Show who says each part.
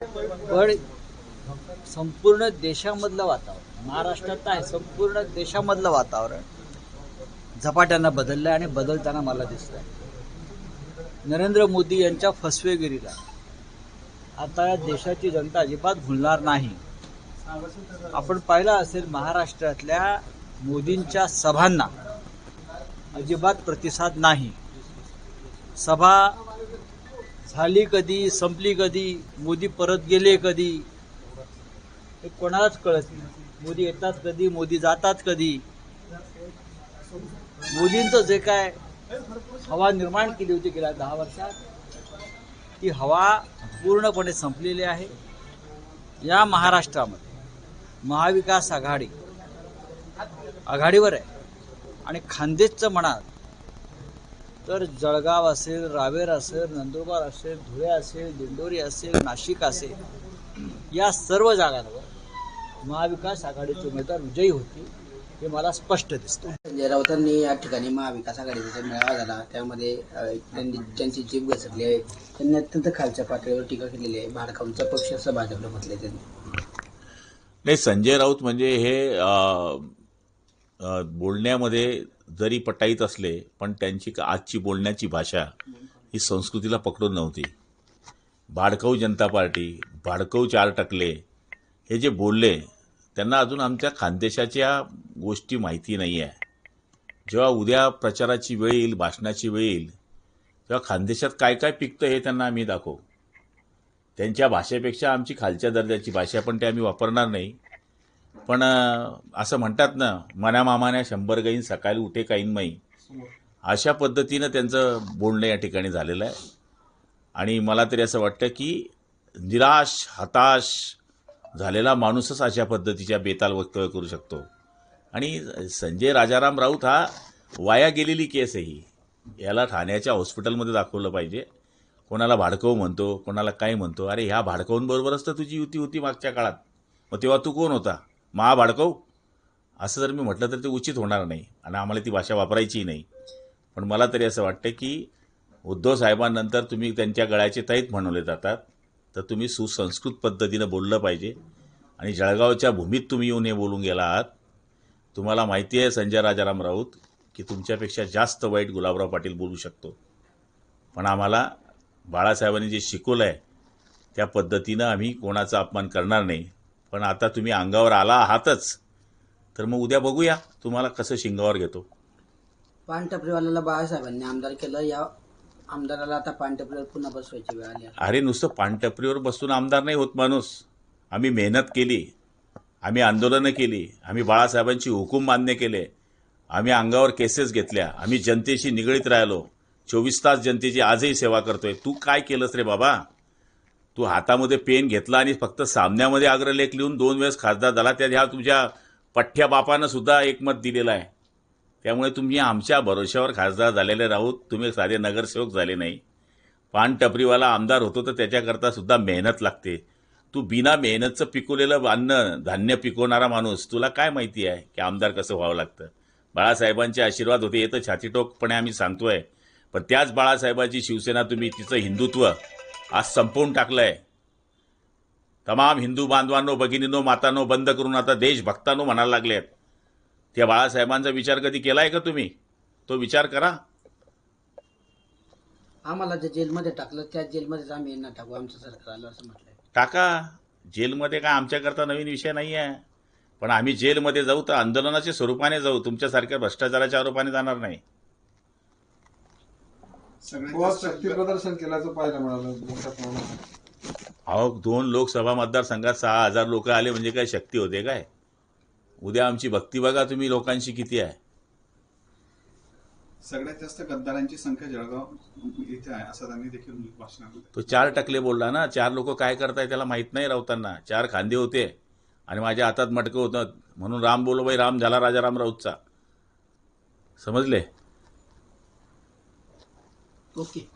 Speaker 1: पण संपूर्ण देशामधलं वातावरण महाराष्ट्रात आहे संपूर्ण देशामधलं वातावरण झपाट्यानं बदललं आणि बदलताना मला दिसतंय. नरेंद्र मोदी यांच्या फसवेगिरीला आता या देशाची जनता अजिबात भुलणार नाही. आपण पाहिलं असेल महाराष्ट्रातल्या मोदींच्या सभांना अजिबात प्रतिसाद नाही. सभा झाली कधी संपली कधी मोदी परत गेले कधी हे कोणालाच कळत नाही. मोदी येतात कधी मोदी जातात कधी. मोदींचं जे काय हवा निर्माण केली होती गेल्या दहा वर्षात ती हवा पूर्णपणे संपलेली आहे. या महाराष्ट्रामध्ये महाविकास आघाडी आघाडीवर आहे. आणि खानदेशचं म्हणाल तर जळगाव असेल रावेर असेल नंदुरबार असेल धुळे असेल दिंडोरी असेल नाशिक असेल या सर्व जागांवर महाविकास आघाडीचे उमेदवार विजयी होतील हे मला स्पष्ट दिसतं
Speaker 2: संजय राऊतांनी या ठिकाणी महाविकास आघाडीचा जो मेळावा झाला. त्यामध्ये त्यांनी ज्यांची जीभ घसरली आहे त्यांनी अत्यंत खालच्या पातळीवर टीका केलेली आहे. भाडकाऊंचा पक्ष असं भाजपला म्हटलंय त्यांनी.
Speaker 3: नाही संजय राऊत म्हणजे हे बोलण्यामध्ये जरी पटाईत असले पण त्यांची आजची बोलण्याची भाषा ही संस्कृतीला पकडून नव्हती. भाडकऊ जनता पार्टी भाडकऊ चार टकले हे जे बोलले त्यांना अजून आमच्या खानदेशाच्या गोष्टी माहिती नाही आहे जेव्हा उद्या प्रचाराची वेळ येईल भाषणाची वेळ येईल तेव्हा खानदेशात काय काय पिकतं हे त्यांना आम्ही दाखवू. त्यांच्या भाषेपेक्षा आमची खालच्या दर्जाची भाषा पण ते आम्ही वापरणार नाही. पण असं म्हणतात ना मना शंभर गाईन सकाळी उठे काईन माई. अशा पद्धतीनं त्यांचं बोलणं या ठिकाणी झालेलं आहे. आणि मला तरी असं वाटतं की निराश हताश झालेला माणूसच अशा पद्धतीच्या बेताल वक्तव्य करू शकतो. आणि संजय राजाराम राऊत हा वाया गेलेली केस आहे ही. याला ठाण्याच्या हॉस्पिटलमध्ये दाखवलं पाहिजे. कोणाला भाडकव म्हणतो कोणाला काय म्हणतो अरे ह्या भाडकवूंबरोबरच तर तुझी युती होती मागच्या काळात. मग तेव्हा तू कोण होता? मा भाडकव हो. असं जर मी म्हटलं तर ते उचित होणार नाही आणि आम्हाला ती भाषा वापरायची नाही. पण मला तरी असं वाटतं की उद्धव साहेबांनंतर तुम्ही त्यांच्या गळ्याचे तैत म्हणवले जातात. तर तुम्ही सुसंस्कृत पद्धतीनं बोललं पाहिजे. आणि जळगावच्या भूमीत तुम्ही येऊन हे बोलून गेला आहात तुम्हाला माहिती आहे संजय राजाराम राऊत की तुमच्यापेक्षा जास्त वाईट गुलाबराव पाटील बोलू शकतो. पण आम्हाला बाळासाहेबांनी जे शिकवलं आहे त्या पद्धतीनं आम्ही कोणाचा अपमान करणार नाही. पण आता तुम्ही अंगावर आला आहातच. तर मग उद्या बघूया तुम्हाला कसं शिंगावर घेतो.
Speaker 2: पानटपरीवाल्याला बाळासाहेबांनी आमदार केलं. या आमदाराला आता पानटपरीवर पुन्हा बसवायची वेळ आली आहे.
Speaker 3: अरे नुसतं पानटपरीवर बसून आमदार नाही होत माणूस. आम्ही मेहनत केली. आम्ही आंदोलनं केली. आम्ही बाळासाहेबांची हुकूम मान्य केले. आम्ही अंगावर केसेस घेतल्या. आम्ही जनतेशी निगडीत राहिलो. चोवीस तास जनतेची आजही सेवा करतोय. तू काय केलंस रे बाबा? तू हातामध्ये पेन घेतला आणि फक्त सामन्यामध्ये अग्रलेख लिहून दोन वेळेस खासदार झाला त्या ह्या तुमच्या पठ्ठ्या बापानं सुद्धा एकमत दिलेलं आहे. त्यामुळे तुम्ही आमच्या भरोश्यावर खासदार झालेले राहूत तुम्ही साधे नगरसेवक झाले नाही. पान टपरीवाला आमदार होतो तर त्याच्याकरता सुद्धा मेहनत लागते. तू बिना मेहनतचं पिकवलेलं अन्न धान्य पिकवणारा माणूस तुला काय माहिती आहे की आमदार कसं व्हावं लागतं? बाळासाहेबांचे आशीर्वाद होते येतं छातीटोकपणे आम्ही सांगतोय. पण त्याच बाळासाहेबाची शिवसेना तुम्ही तिचं हिंदुत्व आज संपवून टाकलंय. तमाम हिंदू बांधवांनो भगिनीनो मातांनो बंद करून आता देशभक्तांनो म्हणायला लागलेत. त्या बाळासाहेबांचा विचार कधी केलाय का तुम्ही? तो विचार करा.
Speaker 2: आम्हाला जे जेलमध्ये टाकलं त्या जेलमध्येच आम्ही यांना टाकू आमचं सरकार आलं असं म्हटलंय.
Speaker 3: टाका. जेलमध्ये काय आमच्याकरता नवीन विषय नाही आहे पण आम्ही जेलमध्ये जाऊ तर आंदोलनाच्या स्वरूपाने जाऊ. तुमच्यासारख्या भ्रष्टाचाराच्या आरोपाने जाणार नाही.
Speaker 4: गोवा शक्ती प्रदर्शन केल्याचं पाहायला मिळालं मोठ्या प्रमाणात
Speaker 3: अहो दोन लोकसभा मतदारसंघात सहा हजार लोक आले म्हणजे काय शक्ती होते काय? उद्या आमची भक्ती बघा तुम्ही लोकांची किती आहे.
Speaker 5: सगळ्यात जास्त गद्दारांची संख्या जळगाव इथे आहे असं त्यांनी देखील भाषणामध्ये
Speaker 3: तो चार टकले बोलला ना चार लोक काय करताय त्याला माहीत नाही राऊतांना. चार खांदे होते आणि माझ्या हातात मटकं होतं. म्हणून राम बोलो बाई राम झाला राजाराम राऊतचा. समजले?
Speaker 2: Okay.